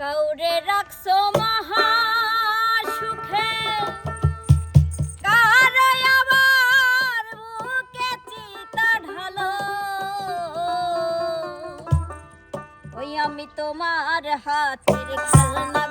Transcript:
কাউরে রাখছো মহা সুখে। কারে আবার বুকে চিতা ঢালো? ওই আমি তোমার হাতের খেলনা